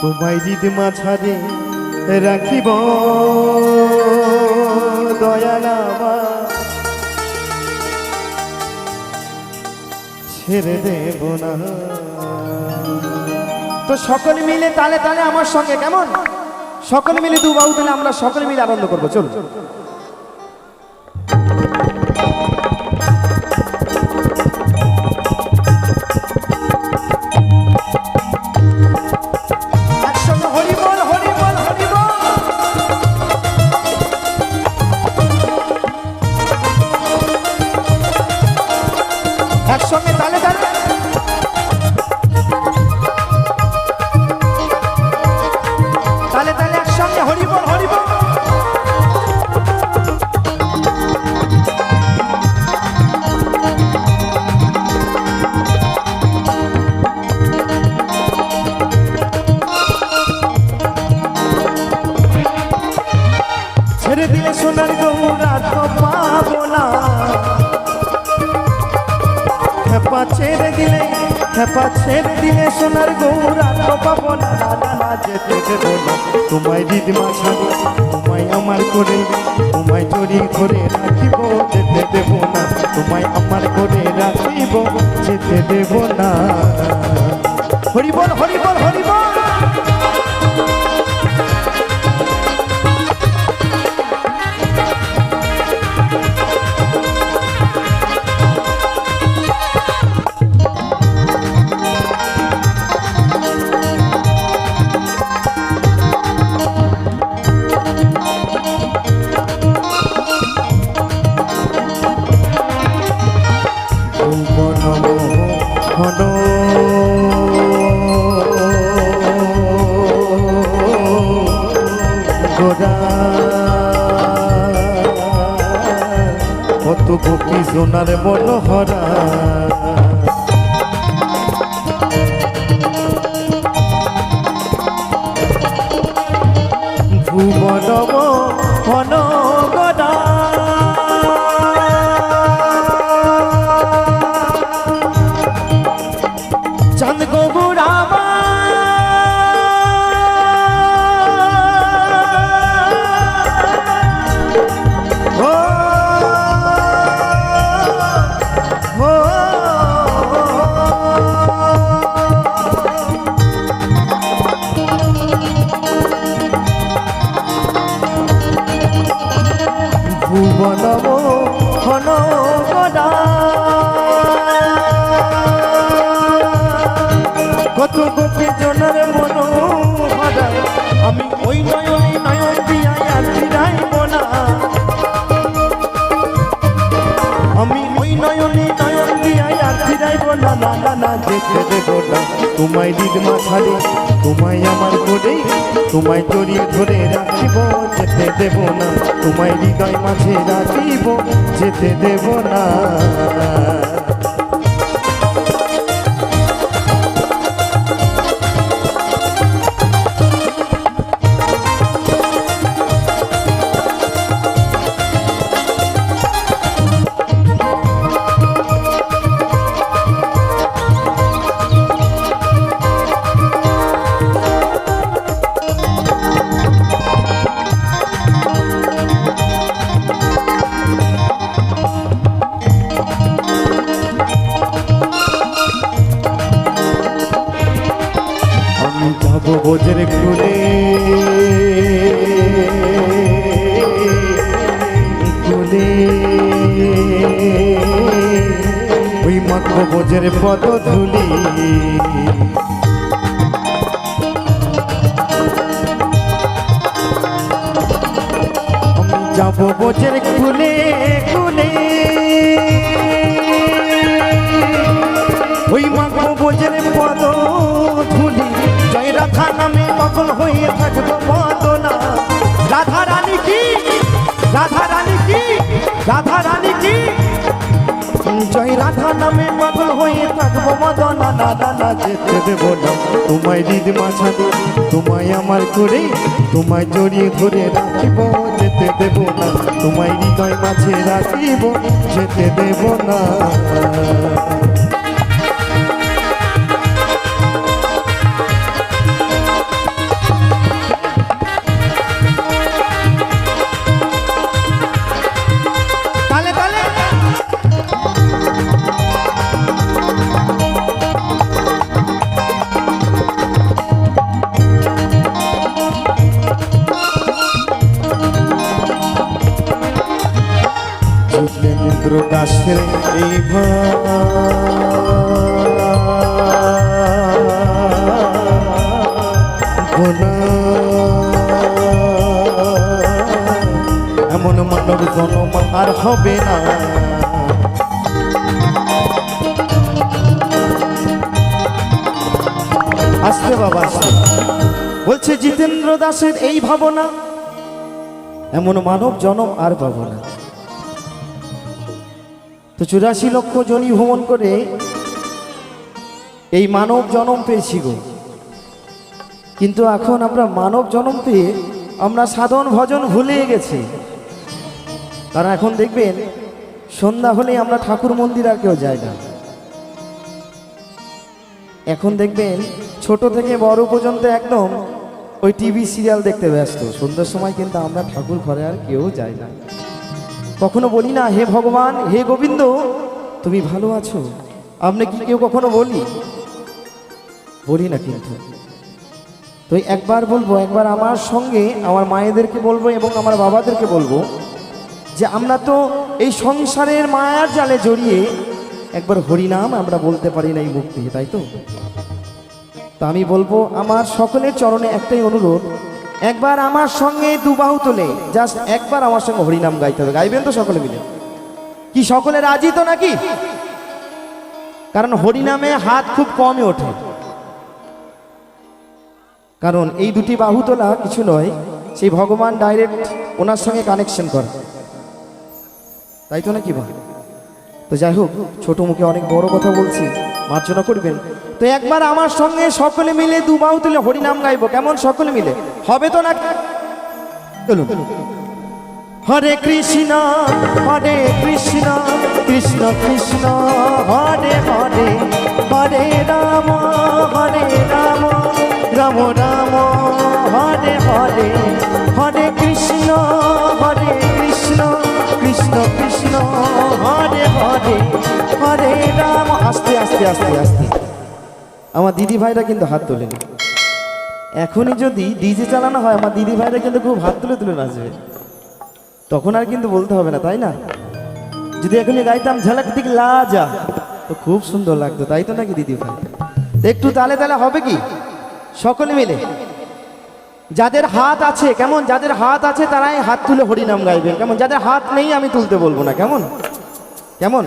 তোমায় হৃদ মাঝারে রাখিব। দয়ালামা ছেড়ে দেব না। তো সকলে মিলে তালে তালে আমার সঙ্গে কেমন? সকলে মিলে দু বাহু তাহলে আমরা সকলে মিলে আনন্দ করব চলো ছেড়ে দিলে সোনার গৌরা তো পাবো না না না না যেতে দেবো না। তোমায় দিদিমা মাঝারে তোমায় আমার করে, তোমায় চুরি করে রাখিব, যেতে দেবো না। তোমায় আমার করে রাখিব, যেতে দেবো না। হরিবল হরিবল হরি কত গোপী সোনার মনোহরা? ভুবন ঘন ভুবনব ঘন গদা কত গোপী জনের মন হারা আমি ওই নয়নে নয়ন দিয়া ফিরাইব না আমি ওই নয়নে নয়ন দিয়া ফিরাইব না না না না দেব না তোমায় হৃদ মাথারে তোমায় আমার করে তোমায় জড়িয়ে ধরে রাখিব, যেতে দেব না। তোমায় হৃদয় মাঝে রাখিব, যেতে দেব না। মাত্র পদ ধুলি। যাব বোঝের কুলে কুলে ওই মাগো বোঝের পদ ধুলি। জয় রাধা নামে পাগল হয়ে থাকব মদনা রাধা রানী কি? রাধা রানী কি? রাধা রানী নামে পাগল হয়ে থাকব মদনা না যেতে দেব না। তোমায় হৃদ মাঝারে তোমায় আমার করে, তোমায় জড়িয়ে ধরে রাখিব, যেতে দেব না। তোমায় হৃদয় মাঝে রাখিব, যেতে দেব না। দাসের এই এমন মানব জনম আর হবে না। আসতে বাবা আসতে বলছে, জিতেন্দ্র দাসের এই ভাবনা, এমন মানব জনম আর পাবো না। তো চুরাশি লক্ষ জনি ভ্রমণ করে এই মানব জনম পেয়েছি গো। কিন্তু এখন আমরা মানব জনম পেয়ে আমরা সাধন ভজন ভুলে গেছি। কারণ এখন দেখবেন, সন্ধ্যা হলেই আমরা ঠাকুর মন্দির আর কেউ যায় না। এখন দেখবেন, ছোট থেকে বড় পর্যন্ত একদম ওই টিভি সিরিয়াল দেখতে ব্যস্ত। সন্ধ্যার সময় কিন্তু আমরা ঠাকুর ঘরে আর কেউ যায় না। কখনো বলি না, হে ভগবান, হে গোবিন্দ, তুমি ভালো আছো? আপনি কি কেউ কখনো বলি? বলি না কিন্তু। তো একবার বলব, একবার আমার সঙ্গে আমার মায়েদেরকে বলব এবং আমার বাবাদেরকে বলব যে, আমরা তো এই সংসারের মায়ার জালে জড়িয়ে একবার হরিনাম আমরা বলতে পারি না এই দিয়ে তাই তো? তা আমি বলব, আমার সকলের চরণে একটাই অনুরোধ একবার আমার সঙ্গে দুবাহু তোলে। জাস্ট একবার আমার সঙ্গে হরিনাম গাইতে হবে। গাইবেন তো সকলে মিলে? কি সকলে রাজি তো নাকি? কারণ হরিনামে হাত খুব কমই ওঠে। কারণ এই দুটি বাহু তোলা কিছু নয়, সেই ভগবান ডাইরেক্ট ওনার সঙ্গে কানেকশন করে। তাই তো নাকি বা তো যাই হোক, ছোট মুখে অনেক বড় কথা বলছি, মার্জনা করবেন। তো একবার আমার সঙ্গে সকলে মিলে দু বাহু তুলে হরিনাম গাইবো। কেমন সকলে মিলে? হবে তো না হরে কৃষ্ণ হরে কৃষ্ণ কৃষ্ণ কৃষ্ণ, হরে হরে হরে রাম হরে রাম রাম রাম, হরে হরে হরে কৃষ্ণ হরে কৃষ্ণ কৃষ্ণ কৃষ্ণ, হরে হরে হরে রাম। আস্তে আস্তে আস্তে আস্তে। আমার দিদি ভাইরা কিন্তু হাত তোলেনি। এখনই যদি ডিজে চালানো হয়, আমার দিদি ভাইরা কিন্তু খুব হাত তুলে তুলে নাচবে। তখন আর কিন্তু বলতে হবে না, তাই না? যদি এখনই গাইতাম, ঝালাক দিক লা যা। তো খুব সুন্দর লাগতো, তাই তো নাকি দিদি ভাই? একটু তালে তালে হবে কি? সকলে মিলে। যাদের হাত আছে, কেমন? যাদের হাত আছে, তারাই হাত তুলে হরিনাম গাইবেন। কেমন? যাদের হাত নেই, আমি তুলতে বলব না। কেমন? কেমন?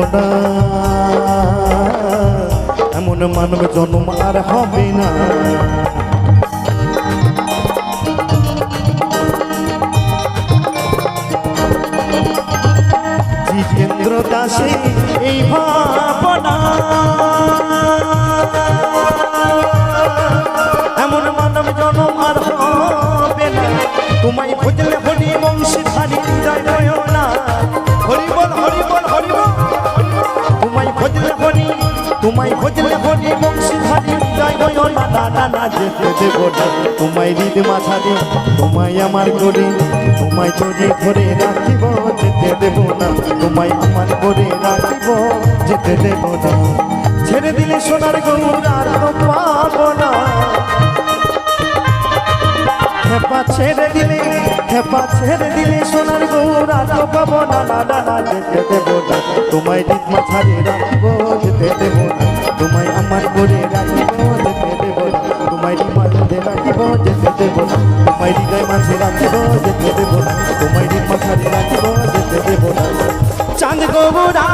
ভাবনা এমন মানব জন্ম আর হবে না। জিতেন্দ্র দাসে এই তোমায় খুঁজলে হরি বংশী ধারি জয় জয় না না না যেতে দেব না। তোমায় হৃদ মাথারে তোমায় আমার করে তোমায় জড়িয়ে ধরে রাখিব, যেতে দেব না। তোমায় আমার করে রাখিব, যেতে দেব না। ছেড়ে দিলে সোনার গৌরার তো পাবো না। হেপা ছেড়ে দিলে হেপা ছেড়ে দিলে সোনার গৌরা তো পাবো না। না না যেতে দেবো না। তোমায় দিক মাথারে রাখব তোমায় মাঝে রাখিব যেতে দেবো না। তোমায় মাথায় রাখিব যেতে দেবো না। চাঁদ গৌরা